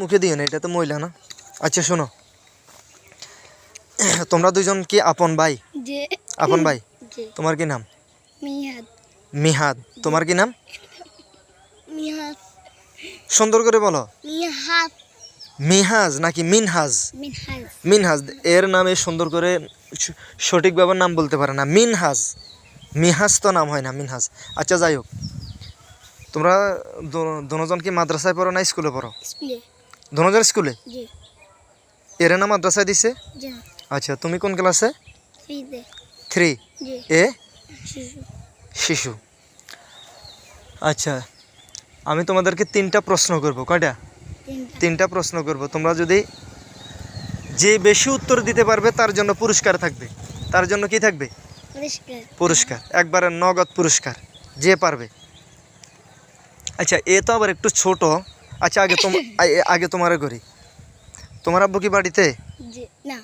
মুখে দিও না এটা তো মহিলা না। আচ্ছা শোনো। তোমরা দুজন কি আপন ভাই? আপন ভাই? তোমার কি নাম? মিহাদ। তোমার কি নাম? সুন্দর করে বলো। মিহাজ নাকি মিনহাজ? মিনহাজ। এর নামে সুন্দর করে সঠিকভাবে নাম বলতে পারে না। মিনহাজ। মিহাজ তো নাম হয় না মিনহাজ। আচ্ছা যাই হোক। তোমরা দুজন কি মাদ্রাসায় পড়ো না স্কুলে পড়ো? দুজন স্কুলে? এর না মাদ্রাসায় দিছে? আচ্ছা তুমি কোন ক্লাসে? থ্রি? এ? শিশু। আচ্ছা আমি তোমাদেরকে তিনটা প্রশ্ন করব। কয়টা? তিনটা। প্রশ্ন করব। তোমরা যদি যে বেশি উত্তর দিতে পারবে তার জন্য পুরস্কার থাকবে। তার জন্য কি থাকবে? পুরস্কার। একবারে নগদ পুরস্কার। যে পারবে। আচ্ছা এ তো আবার একটু ছোট। আচ্ছা আগে তোম আগে তোমার করি। তোমার আব্বু কি বাড়িতে? না।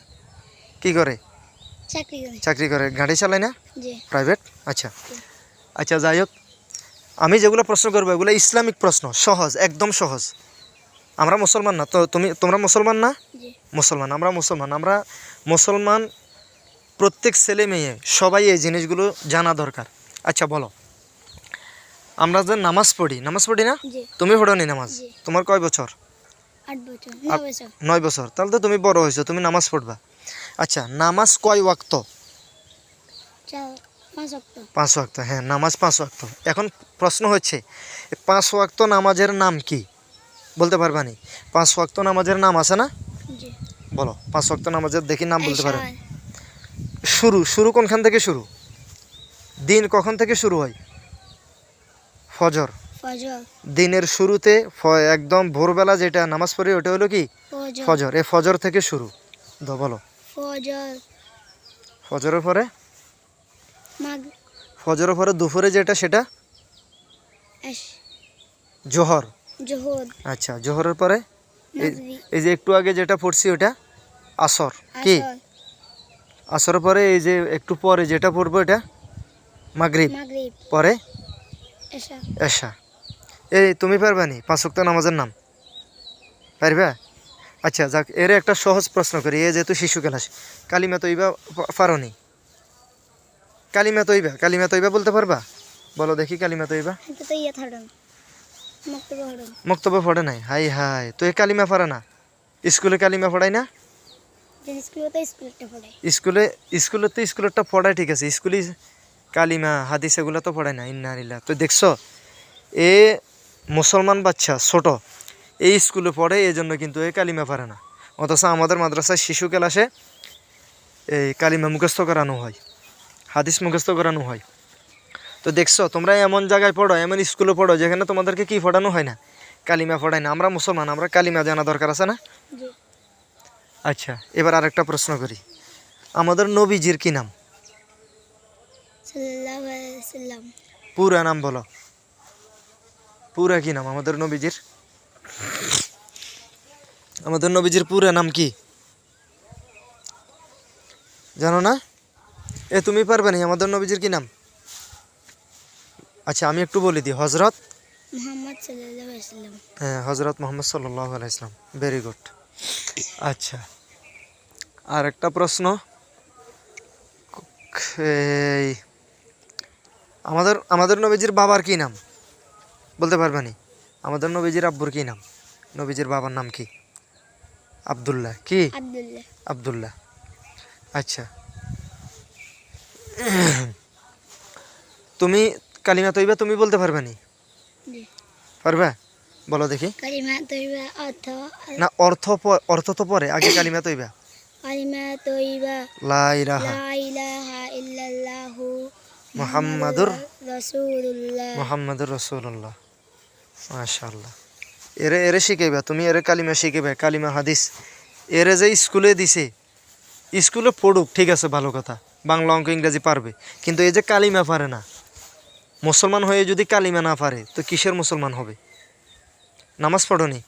কি করে? চাকরি করে। চাকরি করে। গাড়ি চালায় না? প্রাইভেট আচ্ছা। আচ্ছা যাই হোক। আমি যেগুলো প্রশ্ন করব এগুলো ইসলামিক প্রশ্ন সহজ একদম সহজ। আমরা মুসলমান না তো তুমি তোমরা মুসলমান না? মুসলমান আমরা মুসলমান। আমরা মুসলমান প্রত্যেক ছেলে মেয়ে সবাই এই জিনিসগুলো জানা দরকার। আচ্ছা বলো। আমরা যে নামাজ পড়ি নামাজ পড়ি না? তুমি পড়নি নামাজ? তোমার কয় বছর? নয় বছর। তাহলে তো তুমি বড় হয়েছো তুমি নামাজ পড়বা। আচ্ছা নামাজ কয় ওয়াক্ত? পাঁচ ওয়াক্ত। হ্যাঁ নামাজ পাঁচ ওয়াক্ত। এখন প্রশ্ন হচ্ছে পাঁচ ওয়াক্ত নামাজের নাম কি? বলতে পারবানি পাঁচ ওয়াক্ত নামাজের নাম আছে না? বলো পাঁচ ওয়াক্ত নামাজের দেখি নাম বলতে পারেন শুরু শুরু কোনখান থেকে শুরু? দিন কখন থেকে শুরু হয়? ফজর। দিনের শুরুতে ফ- একদম ভোরবেলা যেটা নামাজ পড়ি ওটা হলো কি? ফজর। এ ফজর থেকে শুরু। তো বলো। ফজর। ফজরের পরে? ফজরের পরে দুপুরে যেটা সেটা? জোহর। আচ্ছা জোহরের পরে? এই- যে একটু আগে যেটা পড়ছি ওটা? আসর। কি? আসর। আসরের পরে এই যে একটু পরে যেটা পড়ব এটা? মাগরিব। পরে? এশা। এশা। এই তুমি পারবানি পাঁচ ওয়াক্ত নামাজের নাম। পারবা? আচ্ছা যাক এর একটা সহজ প্রশ্ন করি। এ যেহেতু শিশু ক্লাস কালিমা তৈবা পারনি কালিমা তৈবা কালিমা তৈবা বলতে পারবা? বলো দেখি কালিমা তৈবা। মক্তব্য পড়ে নাই? হাই হাই। তো এ কালিমা পারে না? স্কুলে কালিমা পড়াই না? স্কুলে স্কুলে তো স্কুলেরটা পড়ায় ঠিক আছে। স্কুলে কালিমা হাদিস এগুলো তো পড়ায় না ইন্নারিল্লা তো দেখছ এ মুসলমান বাচ্চা ছোট এই স্কুলে পড়ে এই জন্য কিন্তু এ কালিমা পারে না। অথচ আমাদের মাদ্রাসায় শিশু ক্লাসে এই কালিমা মুখস্থ করানো হয় হাদিস মুখস্থ করানো হয়। তো দেখছ তোমরা এমন জায়গায় পড়ো এমন স্কুলে পড়ো যেখানে তোমাদেরকে কি পড়ানো হয় না? কালিমা পড়ায় না আমরা মুসলমান আমরা কালিমা জানা দরকার আছে না? আচ্ছা এবার আরেকটা প্রশ্ন করি। আমাদের নবীজির কি নাম? সাল্লাম পুরা নাম বলো। পুরা কি নাম? আমাদের নবীজির? আমাদের নবীজির পুরা নাম কি? জানো না? এ তুমি পারবে না? আমাদের নবীজির কি নাম? আচ্ছা আমি একটু বলে দিই। হজরত সাল্লাম। হ্যাঁ হজরত মোহাম্মদ সাল্লাহ আলাইসলাম ভেরি গুড আচ্ছা। আর একটা প্রশ্ন। এই আমাদের আমাদের নবীজির বাবার কি নাম? বলতে পারবানি আমাদের নবীজির আব্বুর কি নাম? নবীজির বাবার নাম কি? আব্দুল্লাহ। কি? আব্দুল্লাহ। আচ্ছা। তুমি কালিমা তৈবা তুমি বলতে পারবানি জি। পারবা? বলো দেখি। কালিমা তৈবা অর্থ না অর্থ অর্থ তো পরে আগে কালিমা তৈবা। কালিমা তৈবা। লা ইলাহা লা ইলাহা ইল্লাল্লাহু মুহাম্মাদুর রাসূলুল্লাহ। রসুল্লাহ মাশাআল্লাহ। এরে এরে শিখাইবা তুমি এরে কালিমা শিখাইবা কালিমা হাদিস। এরে যে স্কুলে দিছে স্কুলে পড়ুক ঠিক আছে ভালো কথা। বাংলা অঙ্ক ইংরেজি পারবে। কিন্তু এই যে কালিমা পারে না মুসলমান হয়ে যদি কালিমা না পারে তো কিসের মুসলমান হবে? নামাজ পড়নি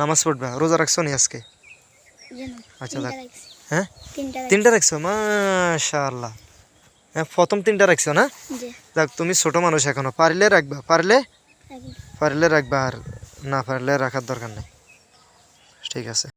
নামাজ পড়বা রোজা রাখছো নি আজকে? আচ্ছা। হ্যাঁ? তিনটা রাখছি। হ্যাঁ প্রথম তিনটা রাখছো না? দেখ যাক তুমি ছোট মানুষ এখনও। পারলে রাখবা পারলে? পারিলে পারলে রাখবা আর না পারলে রাখার দরকার নেই। ঠিক আছে।